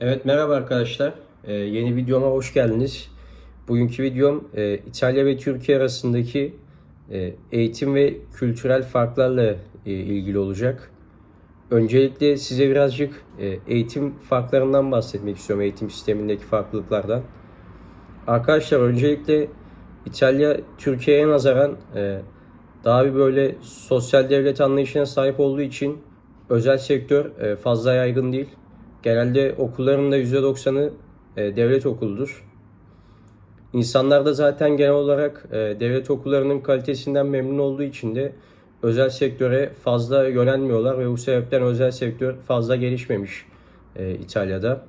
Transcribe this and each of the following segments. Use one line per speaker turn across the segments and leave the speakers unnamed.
Evet merhaba arkadaşlar. Ee, yeni videoma hoş geldiniz. Bugünkü videom e, İtalya ve Türkiye arasındaki e, eğitim ve kültürel farklarla e, ilgili olacak. Öncelikle size birazcık e, eğitim farklarından bahsetmek istiyorum. Eğitim sistemindeki farklılıklardan. Arkadaşlar öncelikle İtalya Türkiye'ye nazaran e, daha bir böyle sosyal devlet anlayışına sahip olduğu için özel sektör e, fazla yaygın değil. Genelde okulların da %90'ı e, devlet okuludur. İnsanlar da zaten genel olarak e, devlet okullarının kalitesinden memnun olduğu için de özel sektöre fazla yönelmiyorlar ve bu sebepten özel sektör fazla gelişmemiş e, İtalya'da.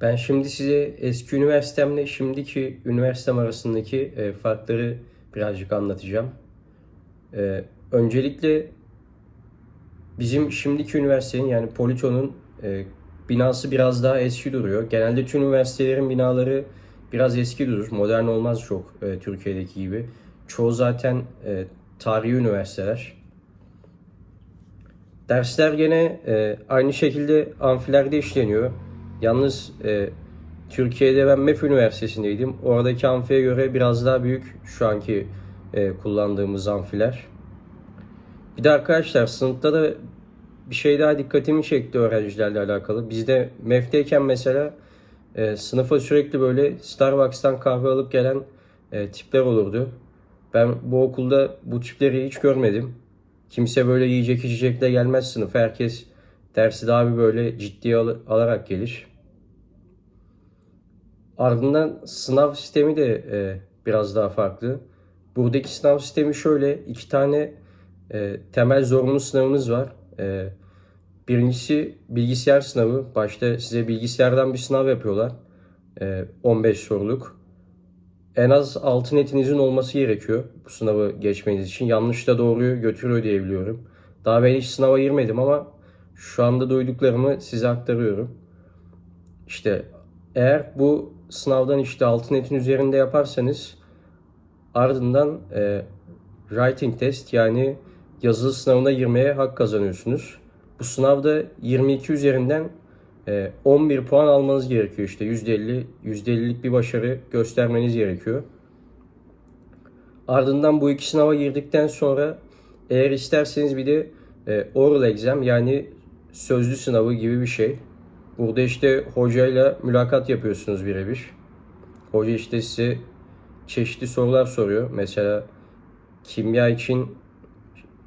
Ben şimdi size eski üniversitemle şimdiki üniversitem arasındaki e, farkları birazcık anlatacağım. E, öncelikle bizim şimdiki üniversitenin yani Polito'nun e, binası biraz daha eski duruyor. Genelde tüm üniversitelerin binaları biraz eski durur. Modern olmaz çok e, Türkiye'deki gibi. Çoğu zaten e, tarihi üniversiteler. Dersler gene e, aynı şekilde amfilerde işleniyor. Yalnız e, Türkiye'de ben MEF Üniversitesi'ndeydim. Oradaki amfiye göre biraz daha büyük şu anki e, kullandığımız amfiler. Bir de arkadaşlar sınıfta da bir şey daha dikkatimi çekti öğrencilerle alakalı. Bizde MEF'teyken mesela e, sınıfa sürekli böyle Starbucks'tan kahve alıp gelen e, tipler olurdu. Ben bu okulda bu tipleri hiç görmedim. Kimse böyle yiyecek içecekle gelmez sınıfa. Herkes dersi daha bir böyle ciddiye al- alarak gelir. Ardından sınav sistemi de e, biraz daha farklı. Buradaki sınav sistemi şöyle. iki tane e, temel zorunlu sınavımız var. E, birincisi bilgisayar sınavı. Başta size bilgisayardan bir sınav yapıyorlar. E, 15 soruluk. En az 6 netinizin olması gerekiyor bu sınavı geçmeniz için. Yanlışla doğruyu götürüyor diye biliyorum. Daha ben hiç sınava girmedim ama şu anda duyduklarımı size aktarıyorum. İşte eğer bu sınavdan işte 6 netin üzerinde yaparsanız ardından e, writing test yani yazılı sınavına girmeye hak kazanıyorsunuz. Bu sınavda 22 üzerinden e, 11 puan almanız gerekiyor işte %50 %50'lik bir başarı göstermeniz gerekiyor. Ardından bu iki sınava girdikten sonra eğer isterseniz bir de e, oral exam yani sözlü sınavı gibi bir şey. Burada işte hocayla mülakat yapıyorsunuz birebir. Hoca işte size çeşitli sorular soruyor. Mesela kimya için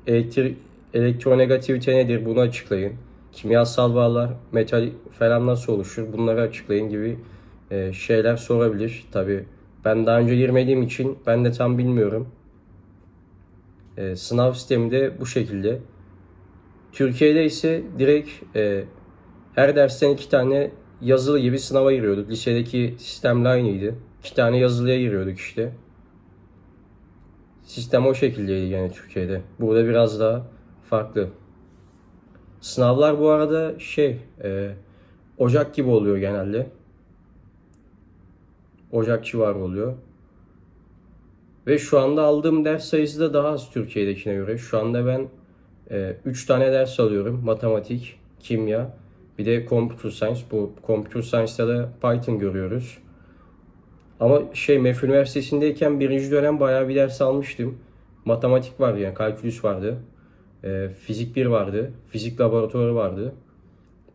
elektrik, elektronegativite nedir bunu açıklayın. Kimyasal bağlar, metal falan nasıl oluşur bunları açıklayın gibi e, şeyler sorabilir. Tabi ben daha önce girmediğim için ben de tam bilmiyorum. E, sınav sistemi de bu şekilde. Türkiye'de ise direkt e, her dersten iki tane yazılı gibi sınava giriyorduk. Lisedeki sistemle aynıydı. İki tane yazılıya giriyorduk işte. Sistem o şekildeydi yani Türkiye'de. Burada biraz daha farklı. Sınavlar bu arada şey, e, Ocak gibi oluyor genelde. Ocak civarı oluyor. Ve şu anda aldığım ders sayısı da daha az Türkiye'dekine göre. Şu anda ben 3 tane ders alıyorum. Matematik, kimya, bir de Computer Science. Bu Computer Science'da da Python görüyoruz. Ama şey MEF Üniversitesi'ndeyken birinci dönem bayağı bir ders almıştım. Matematik vardı yani kalkülüs vardı. Ee, fizik 1 vardı. Fizik laboratuvarı vardı.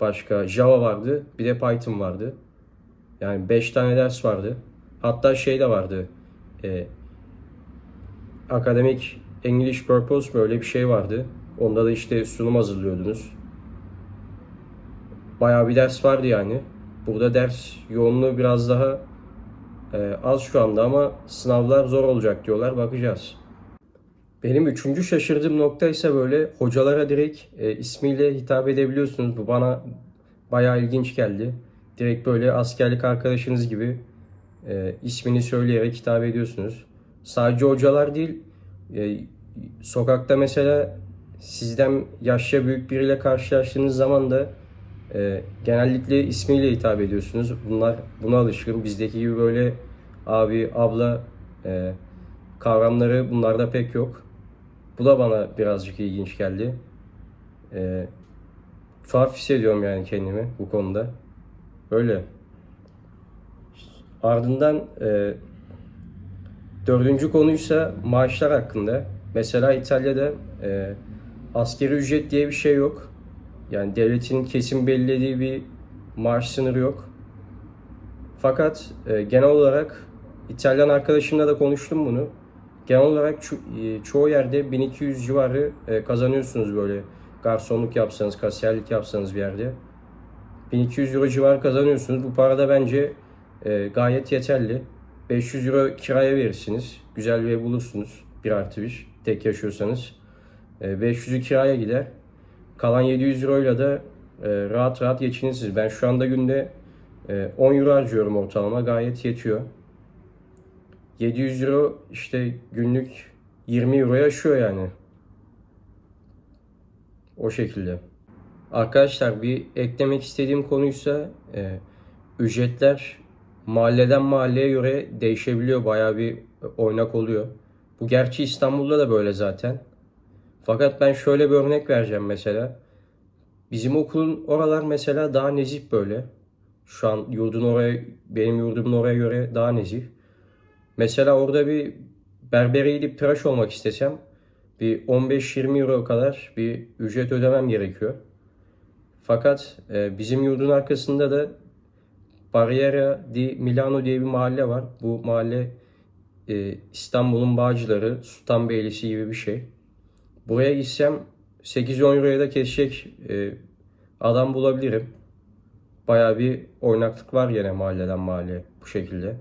Başka Java vardı. Bir de Python vardı. Yani 5 tane ders vardı. Hatta şey de vardı. E, akademik English Purpose böyle bir şey vardı. Onda da işte sunum hazırlıyordunuz. Bayağı bir ders vardı yani. Burada ders yoğunluğu biraz daha e, az şu anda ama sınavlar zor olacak diyorlar. Bakacağız. Benim üçüncü şaşırdığım nokta ise böyle hocalara direkt e, ismiyle hitap edebiliyorsunuz. Bu bana bayağı ilginç geldi. Direkt böyle askerlik arkadaşınız gibi e, ismini söyleyerek hitap ediyorsunuz. Sadece hocalar değil, e, sokakta mesela sizden yaşça büyük biriyle karşılaştığınız zaman da e, genellikle ismiyle hitap ediyorsunuz. Bunlar buna alışkın. Bizdeki gibi böyle abi, abla e, kavramları bunlarda pek yok. Bu da bana birazcık ilginç geldi. E, tuhaf hissediyorum yani kendimi bu konuda. Öyle. Ardından e, dördüncü konuysa maaşlar hakkında. Mesela İtalya'da e, askeri ücret diye bir şey yok. Yani devletin kesin belirlediği bir maaş sınırı yok. Fakat e, genel olarak İtalyan arkadaşımla da konuştum bunu. Genel olarak ço- e, çoğu yerde 1200 civarı e, kazanıyorsunuz böyle garsonluk yapsanız, kasiyerlik yapsanız bir yerde. 1200 euro civarı kazanıyorsunuz. Bu para da bence e, gayet yeterli. 500 euro kiraya verirsiniz. Güzel bir ev bulursunuz. Bir artı bir. Tek yaşıyorsanız. E, 500'ü kiraya gider. Kalan 700 euroyla da e, rahat rahat geçinirsiniz. Ben şu anda günde e, 10 euro harcıyorum ortalama. Gayet yetiyor. 700 euro işte günlük 20 euroya aşıyor yani. O şekilde. Arkadaşlar bir eklemek istediğim konuysa e, ücretler mahalleden mahalleye göre değişebiliyor. Bayağı bir oynak oluyor. Bu gerçi İstanbul'da da böyle zaten. Fakat ben şöyle bir örnek vereceğim mesela. Bizim okulun oralar mesela daha nezih böyle. Şu an yurdun oraya, benim yurdumun oraya göre daha nezih. Mesela orada bir berbere gidip tıraş olmak istesem bir 15-20 euro kadar bir ücret ödemem gerekiyor. Fakat e, bizim yurdun arkasında da Barriera di Milano diye bir mahalle var. Bu mahalle e, İstanbul'un Bağcıları, Sultanbeyli'si gibi bir şey. Buraya gitsem 8-10 euroya da kesecek e, adam bulabilirim. Baya bir oynaklık var yine mahalleden mahalleye bu şekilde.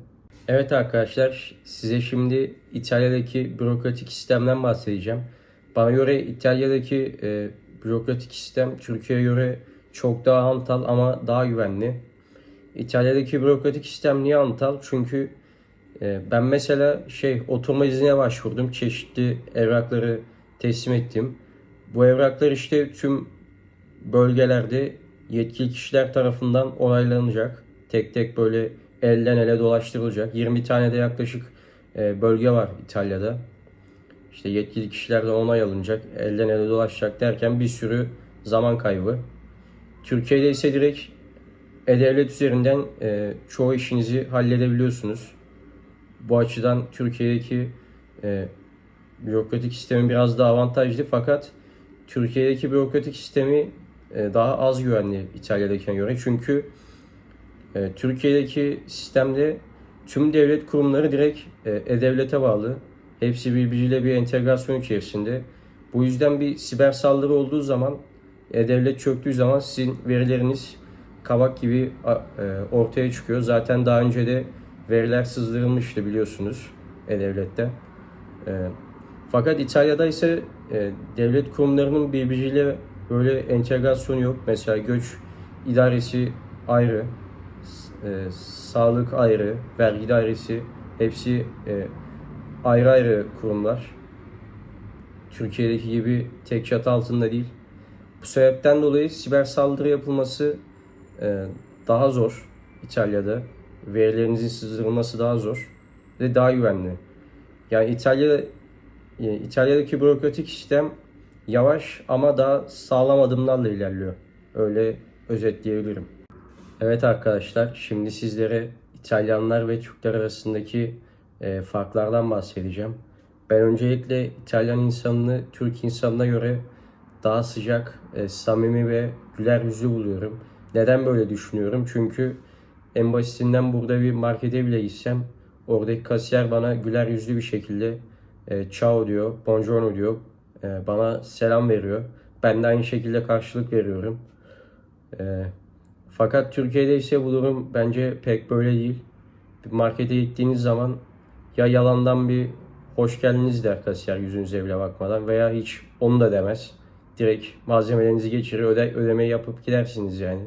Evet arkadaşlar size şimdi İtalya'daki bürokratik sistemden bahsedeceğim. Bana göre İtalya'daki e, bürokratik sistem Türkiye'ye göre çok daha hantal ama daha güvenli. İtalya'daki bürokratik sistem niye hantal? Çünkü e, ben mesela şey oturma iznine başvurdum. Çeşitli evrakları teslim ettim. Bu evraklar işte tüm bölgelerde yetkili kişiler tarafından onaylanacak. Tek tek böyle elden ele dolaştırılacak. 20 tane de yaklaşık e, bölge var İtalya'da. İşte yetkili kişilerden onay alınacak, elden ele dolaşacak derken bir sürü zaman kaybı. Türkiye'de ise direkt e-devlet üzerinden e, çoğu işinizi halledebiliyorsunuz. Bu açıdan Türkiye'deki e, bürokratik sistemi biraz daha avantajlı fakat Türkiye'deki bürokratik sistemi e, daha az güvenli İtalya'dakine göre. Çünkü e, Türkiye'deki sistemde tüm devlet kurumları direkt e, e-devlete bağlı. Hepsi birbiriyle bir entegrasyon içerisinde. Bu yüzden bir siber saldırı olduğu zaman, e-devlet çöktüğü zaman sizin verileriniz kabak gibi ortaya çıkıyor. Zaten daha önce de veriler sızdırılmıştı biliyorsunuz e-devlette. Fakat İtalya'da ise e, devlet kurumlarının birbiriyle böyle entegrasyonu yok. Mesela göç idaresi ayrı, e, sağlık ayrı, vergi dairesi hepsi e, ayrı ayrı kurumlar. Türkiye'deki gibi tek çatı altında değil. Bu sebepten dolayı siber saldırı yapılması e, daha zor İtalya'da. Verilerinizin sızdırılması daha zor ve daha güvenli. Yani İtalya İtalya'daki bürokratik sistem yavaş ama daha sağlam adımlarla ilerliyor. Öyle özetleyebilirim. Evet arkadaşlar, şimdi sizlere İtalyanlar ve Türkler arasındaki e, farklardan bahsedeceğim. Ben öncelikle İtalyan insanını Türk insanına göre daha sıcak, e, samimi ve güler yüzlü buluyorum. Neden böyle düşünüyorum? Çünkü en basitinden burada bir markete bile gitsem oradaki kasiyer bana güler yüzlü bir şekilde e, ciao diyor, buongiorno diyor. E, bana selam veriyor. Ben de aynı şekilde karşılık veriyorum. E, fakat Türkiye'de ise bu durum bence pek böyle değil. Bir markete gittiğiniz zaman ya yalandan bir hoş geldiniz der kasiyer yüzünüze bile bakmadan veya hiç onu da demez. Direkt malzemelerinizi geçirir, öde, ödemeyi yapıp gidersiniz yani.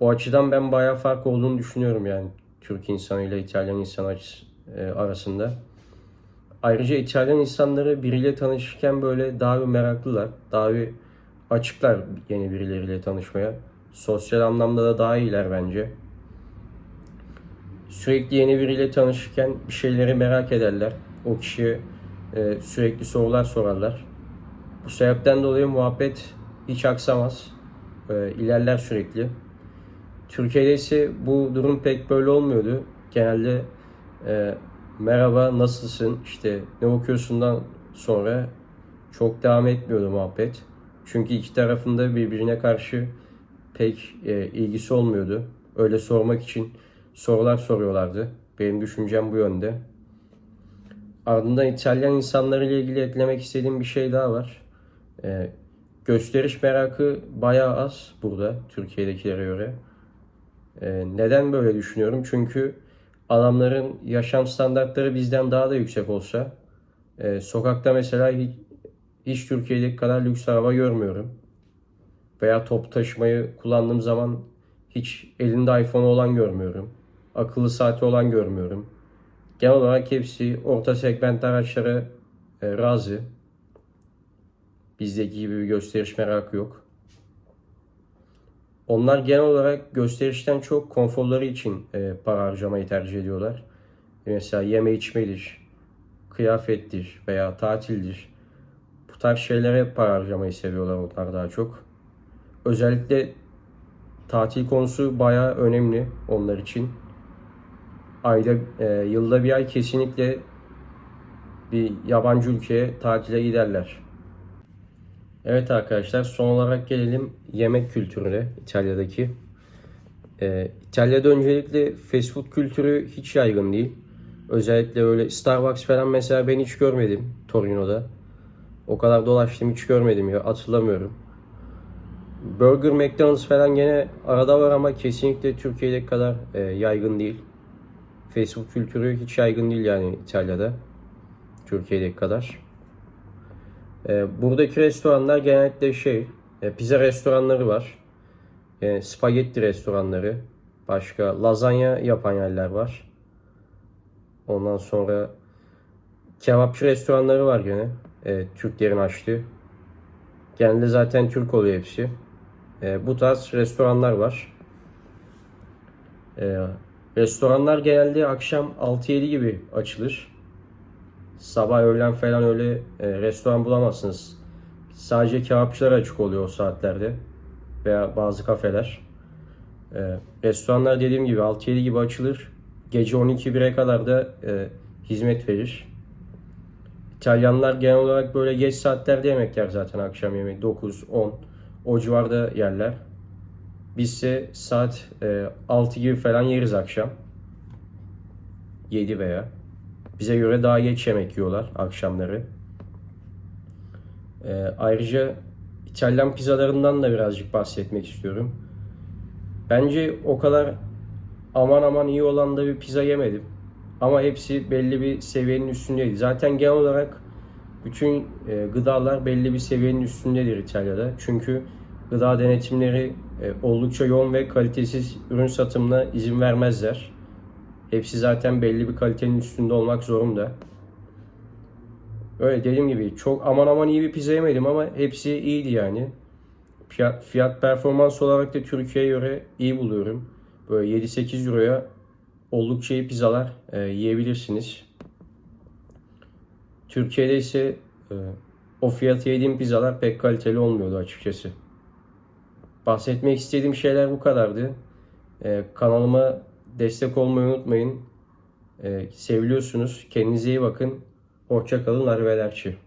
O açıdan ben bayağı fark olduğunu düşünüyorum yani Türk insanı ile İtalyan insan açısı- e, arasında. Ayrıca İtalyan insanları biriyle tanışırken böyle daha bir meraklılar, daha bir açıklar yeni birileriyle tanışmaya. Sosyal anlamda da daha iyiler bence. Sürekli yeni biriyle tanışırken bir şeyleri merak ederler. O kişiye e, sürekli sorular sorarlar. Bu sebepten dolayı muhabbet hiç aksamaz. e, ilerler sürekli. Türkiye'de ise bu durum pek böyle olmuyordu. Genelde e, merhaba nasılsın işte ne okuyorsundan sonra çok devam etmiyordu muhabbet. Çünkü iki tarafında birbirine karşı pek e, ilgisi olmuyordu. Öyle sormak için sorular soruyorlardı. Benim düşüncem bu yönde. Ardından İtalyan insanları ile ilgili eklemek istediğim bir şey daha var. E, gösteriş merakı bayağı az burada Türkiye'dekilere göre. E, neden böyle düşünüyorum? Çünkü adamların yaşam standartları bizden daha da yüksek olsa e, sokakta mesela hiç, hiç Türkiye'deki kadar lüks araba görmüyorum. Veya top taşımayı kullandığım zaman hiç elinde iPhone olan görmüyorum. Akıllı saati olan görmüyorum. Genel olarak hepsi orta segment araçlara e, razı. Bizdeki gibi bir gösteriş merakı yok. Onlar genel olarak gösterişten çok konforları için e, para harcamayı tercih ediyorlar. Mesela yeme içmedir, kıyafettir veya tatildir. Bu tarz şeylere para harcamayı seviyorlar onlar daha çok. Özellikle tatil konusu bayağı önemli onlar için. Ayda, e, yılda bir ay kesinlikle bir yabancı ülkeye tatile giderler. Evet arkadaşlar son olarak gelelim yemek kültürüne İtalya'daki. Ee, İtalya'da öncelikle fast food kültürü hiç yaygın değil. Özellikle öyle Starbucks falan mesela ben hiç görmedim Torino'da. O kadar dolaştım hiç görmedim ya hatırlamıyorum. Burger, McDonald's falan gene arada var ama kesinlikle Türkiye'deki kadar e, yaygın değil. Fast food kültürü hiç yaygın değil yani İtalya'da. Türkiye'deki kadar. E, buradaki restoranlar genellikle şey, e, pizza restoranları var. E, spagetti restoranları. Başka lazanya yapan yerler var. Ondan sonra kebapçı restoranları var gene. E, Türklerin açtığı. Genelde zaten Türk oluyor hepsi. E, bu tarz restoranlar var. E, restoranlar genelde akşam 6-7 gibi açılır. Sabah öğlen falan öyle e, restoran bulamazsınız. Sadece kebapçılar açık oluyor o saatlerde. Veya bazı kafeler. E, restoranlar dediğim gibi 6-7 gibi açılır. Gece 12-1'e kadar da e, hizmet verir. İtalyanlar genel olarak böyle geç saatlerde yemek yer zaten akşam yemeği. 9-10 o civarda yerler. Bizse saat e, 6 gibi falan yeriz akşam. 7 veya. Bize göre daha geç yemek yiyorlar akşamları. Ee, ayrıca İtalyan pizzalarından da birazcık bahsetmek istiyorum. Bence o kadar aman aman iyi olan da bir pizza yemedim. Ama hepsi belli bir seviyenin üstündeydi. Zaten genel olarak bütün e, gıdalar belli bir seviyenin üstündedir İtalya'da. Çünkü gıda denetimleri e, oldukça yoğun ve kalitesiz ürün satımına izin vermezler. Hepsi zaten belli bir kalitenin üstünde olmak zorunda. Öyle dediğim gibi çok aman aman iyi bir pizza yemedim ama hepsi iyiydi yani. Fiyat, fiyat performans olarak da Türkiye'ye göre iyi buluyorum. Böyle 7-8 euroya oldukça iyi pizzalar e, yiyebilirsiniz. Türkiye'de ise e, o fiyatı yediğim pizzalar pek kaliteli olmuyordu açıkçası. Bahsetmek istediğim şeyler bu kadardı. E, kanalıma destek olmayı unutmayın. E, seviliyorsunuz. Kendinize iyi bakın. Hoşça kalın. Arrivederci.